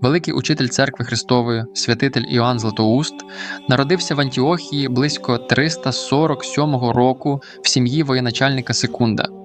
великий учитель церкви Христової, святитель Іоанн Златоуст, народився в Антіохії близько 347 року в сім'ї воєначальника Секунда.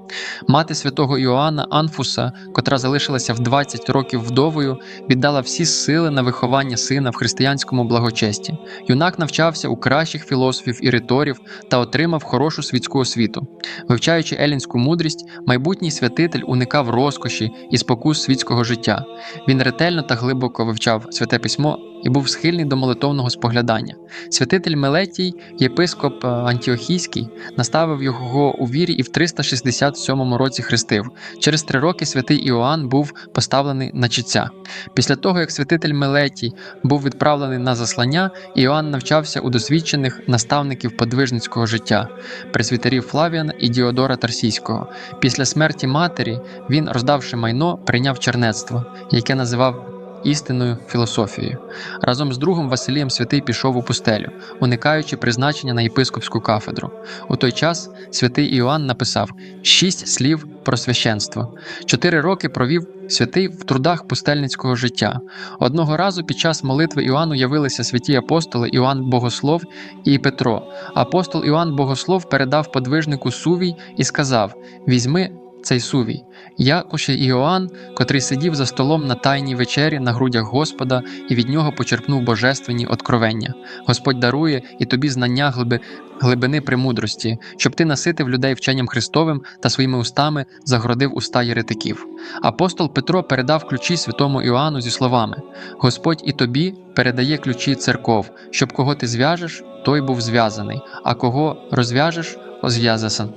Мати святого Іоанна Анфуса, котра залишилася в 20 років вдовою, віддала всі сили на виховання сина в християнському благочесті. Юнак навчався у кращих філософів і риторів та отримав хорошу світську освіту. Вивчаючи елінську мудрість, майбутній святитель уникав розкоші і спокус світського життя. Він ретельно та глибоко вивчав святе письмо і був схильний до молитовного споглядання. Святитель Мелетій, єпископ е, Антіохійський, наставив його у вірі і в 367 році хрестив. Через три роки святий Іоанн був поставлений на чиця. Після того, як святитель Мелетій був відправлений на заслання, Іоанн навчався у досвідчених наставників подвижницького життя, пресвітерів Флавіана і Діодора Тарсійського. Після смерті матері він, роздавши майно, прийняв чернецтво, яке називав істинною філософією. Разом з другом Василієм Святий пішов у пустелю, уникаючи призначення на єпископську кафедру. У той час святий Іоанн написав шість слів про священство. Чотири роки провів святий в трудах пустельницького життя. Одного разу під час молитви Іоанну явилися святі апостоли Іоанн Богослов і Петро. Апостол Іоанн Богослов передав подвижнику сувій і сказав: Візьми цей сувій. Якоше Іоанн, котрий сидів за столом на тайній вечері на грудях Господа і від нього почерпнув божественні откровення. Господь дарує і тобі знання глиби, глибини премудрості, щоб ти наситив людей вченням Христовим та своїми устами загородив уста єретиків. Апостол Петро передав ключі святому Іоанну зі словами: Господь і тобі передає ключі церков, щоб кого ти зв'яжеш, той був зв'язаний, а кого розв'яжеш, розв'язаsen.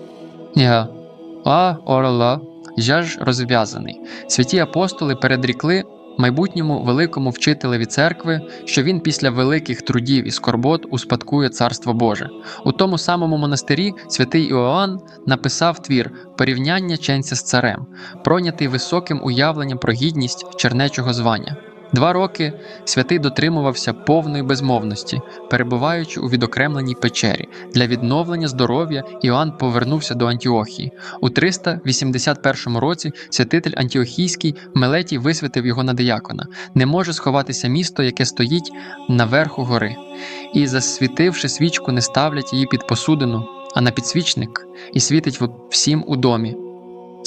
Ніга. А орла, я ж розв'язаний. Святі апостоли передрікли майбутньому великому вчителеві церкви, що він після великих трудів і скорбот успадкує Царство Боже. У тому самому монастирі святий Іоанн написав твір порівняння ченця з царем, пройнятий високим уявленням про гідність чернечого звання. Два роки святий дотримувався повної безмовності, перебуваючи у відокремленій печері. Для відновлення здоров'я Іоанн повернувся до Антіохії. У 381 році святитель Антіохійський Мелетій висвятив його на диякона. Не може сховатися місто, яке стоїть на верху гори. І, засвітивши свічку, не ставлять її під посудину, а на підсвічник, і світить всім у домі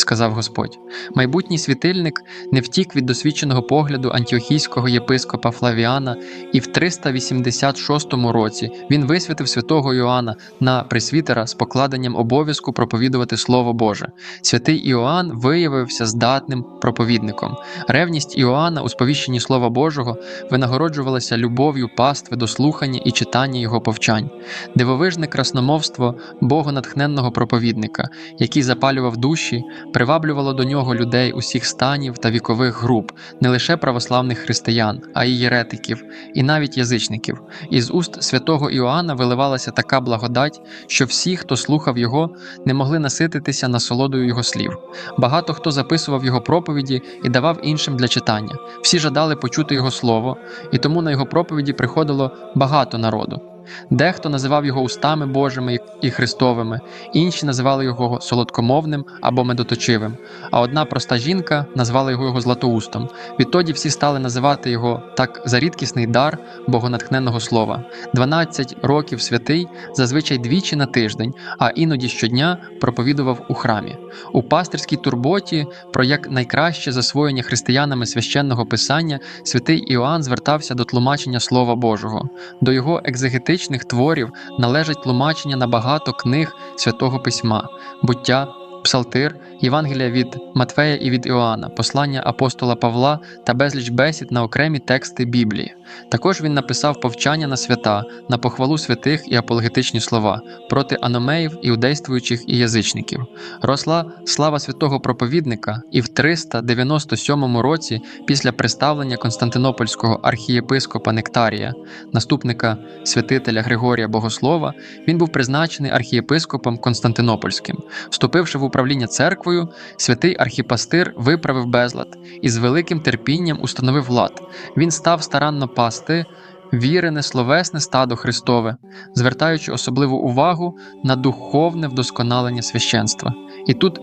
сказав Господь. Майбутній світильник не втік від досвідченого погляду антіохійського єпископа Флавіана, і в 386 році він висвятив святого Іоанна на пресвітера з покладенням обов'язку проповідувати Слово Боже. Святий Іоанн виявився здатним проповідником. Ревність Іоанна у сповіщенні Слова Божого винагороджувалася любов'ю пастви до слухання і читання його повчань, дивовижне красномовство богонатхненного проповідника, який запалював душі приваблювало до нього людей усіх станів та вікових груп, не лише православних християн, а й єретиків, і навіть язичників. Із уст святого Іоанна виливалася така благодать, що всі, хто слухав його, не могли насититися насолодою його слів. Багато хто записував його проповіді і давав іншим для читання. Всі жадали почути його слово, і тому на його проповіді приходило багато народу. Дехто називав його устами Божими і Христовими, інші називали його солодкомовним або медоточивим, а одна проста жінка назвала його його златоустом. Відтоді всі стали називати його так за рідкісний дар богонатхненного слова. 12 років святий зазвичай двічі на тиждень, а іноді щодня проповідував у храмі. У пастирській турботі про як найкраще засвоєння християнами священного писання святий Іоанн звертався до тлумачення Слова Божого, до його екзегетичних творів належить тлумачення на багато книг святого письма, буття, псалтир, Євангелія від Матфея і від Іоанна, послання апостола Павла та безліч бесід на окремі тексти Біблії. Також він написав повчання на свята, на похвалу святих і апологетичні слова проти аномеїв, іудействуючих і язичників. Росла слава святого проповідника, і в 397 році, після представлення Константинопольського архієпископа Нектарія, наступника святителя Григорія Богослова, він був призначений архієпископом Константинопольським. Вступивши в управління церквою, святий архіпастир виправив безлад і з великим терпінням установив лад. Він став старанно пасти вірене словесне стадо Христове, звертаючи особливу увагу на духовне вдосконалення священства. І тут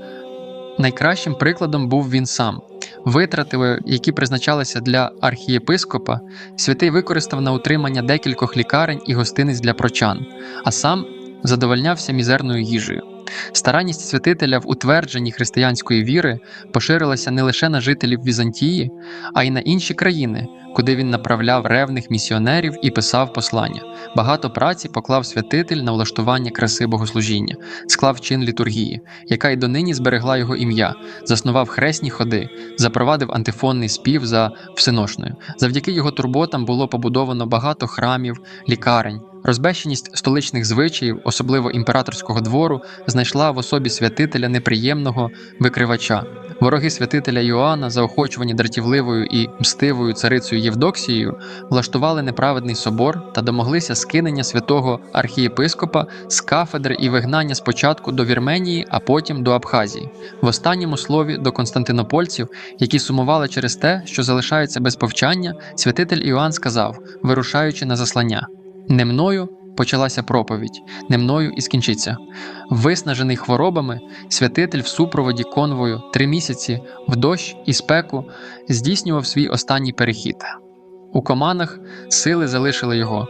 найкращим прикладом був він сам. Витрати, які призначалися для архієпископа, святий використав на утримання декількох лікарень і гостиниць для прочан, а сам задовольнявся мізерною їжею. Старанність святителя в утвердженні християнської віри поширилася не лише на жителів Візантії, а й на інші країни, куди він направляв ревних місіонерів і писав послання. Багато праці поклав святитель на влаштування краси богослужіння, склав чин літургії, яка й донині зберегла його ім'я, заснував хресні ходи, запровадив антифонний спів за всеношною. Завдяки його турботам було побудовано багато храмів, лікарень. Розбещеність столичних звичаїв, особливо імператорського двору, знайшла в особі святителя неприємного викривача. Вороги святителя Йоанна, заохочувані дратівливою і мстивою царицею Євдоксією, влаштували неправедний собор та домоглися скинення святого архієпископа з кафедри і вигнання спочатку до Вірменії, а потім до Абхазії. В останньому слові до константинопольців, які сумували через те, що залишаються без повчання, святитель Іоанн сказав, вирушаючи на заслання. Не мною почалася проповідь, не мною і скінчиться. Виснажений хворобами, святитель в супроводі конвою три місяці в дощ і спеку здійснював свій останній перехід. У команах сили залишили його.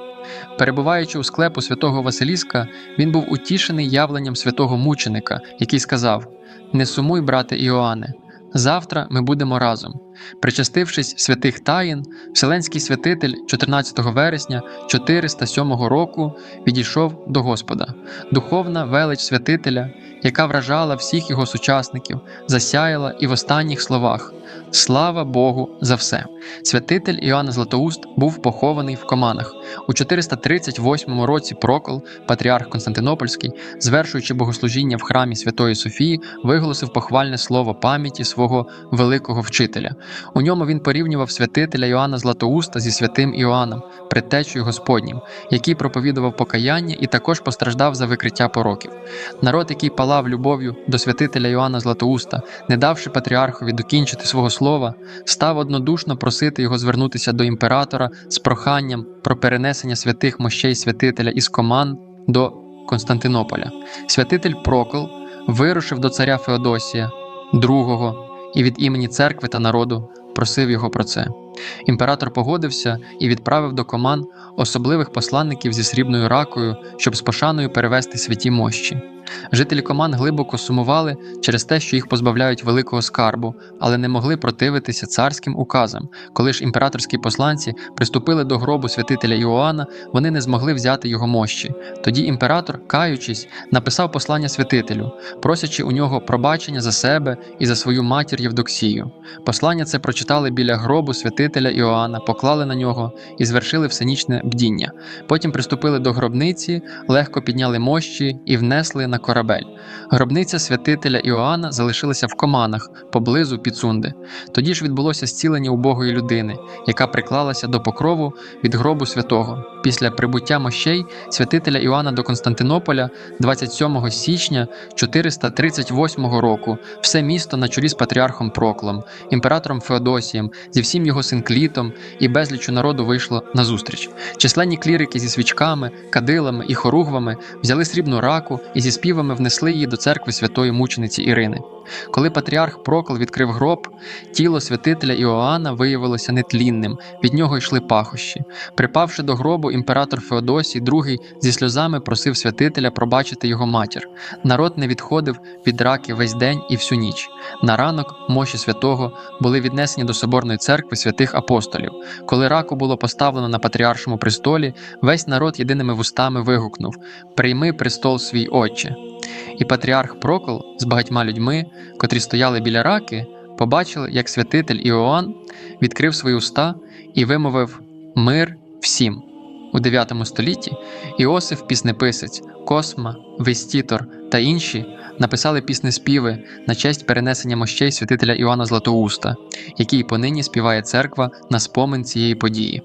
Перебуваючи у склепу святого Василіска, він був утішений явленням святого мученика, який сказав: Не сумуй, брате Іоанне, завтра ми будемо разом. Причастившись святих таїн, Вселенський святитель 14 вересня 407 року відійшов до Господа. Духовна велич святителя, яка вражала всіх його сучасників, засяяла і в останніх словах Слава Богу за все! Святитель Іоанн Златоуст був похований в Команах. У 438 році Прокол, патріарх Константинопольський, звершуючи богослужіння в храмі Святої Софії, виголосив похвальне слово пам'яті свого великого вчителя. У ньому він порівнював святителя Іоанна Златоуста зі святим Іоанном, предтечою Господнім, який проповідував покаяння і також постраждав за викриття пороків. Народ, який палав любов'ю до святителя Іоанна Златоуста, не давши патріархові докінчити свого слова, став однодушно просити його звернутися до імператора з проханням про перенесення святих мощей святителя із команд до Константинополя. Святитель Прокол вирушив до царя Феодосія II і від імені церкви та народу просив його про це. Імператор погодився і відправив до команд особливих посланників зі срібною ракою, щоб з пошаною перевести святі мощі. Жителі команд глибоко сумували через те, що їх позбавляють великого скарбу, але не могли противитися царським указам. Коли ж імператорські посланці приступили до гробу святителя Іоанна, вони не змогли взяти його мощі. Тоді імператор, каючись, написав послання святителю, просячи у нього пробачення за себе і за свою матір Євдоксію. Послання це прочитали біля гробу святителя Іоанна, поклали на нього і звершили всенічне бдіння. Потім приступили до гробниці, легко підняли мощі і внесли на корабель. Гробниця святителя Іоанна залишилася в команах поблизу Піцунди. Тоді ж відбулося зцілення убогої людини, яка приклалася до покрову від гробу святого. Після прибуття мощей святителя Іоанна до Константинополя 27 січня 438 року все місто на чолі з патріархом Проклом, імператором Феодосієм, зі всім його синклітом і безлічу народу вийшло на зустріч. Численні клірики зі свічками, кадилами і хоругвами взяли срібну раку і зі співами внесли її до церкви святої мучениці Ірини. Коли патріарх Прокол відкрив гроб, тіло святителя Іоанна виявилося нетлінним, від нього йшли пахощі. Припавши до гробу, імператор Феодосій II зі сльозами просив святителя пробачити його матір. Народ не відходив від раки весь день і всю ніч. На ранок мощі святого були віднесені до соборної церкви святих апостолів. Коли раку було поставлено на патріаршому престолі, весь народ єдиними вустами вигукнув: Прийми престол свій Отче. І патріарх Прокол з багатьма людьми, котрі стояли біля раки, побачили, як святитель Іоанн відкрив свої уста і вимовив мир всім. У 9 столітті Іосиф Піснеписець, Косма, Вестітор та інші написали піснеспіви на честь перенесення мощей святителя Іоанна Златоуста, який понині співає церква на спомин цієї події.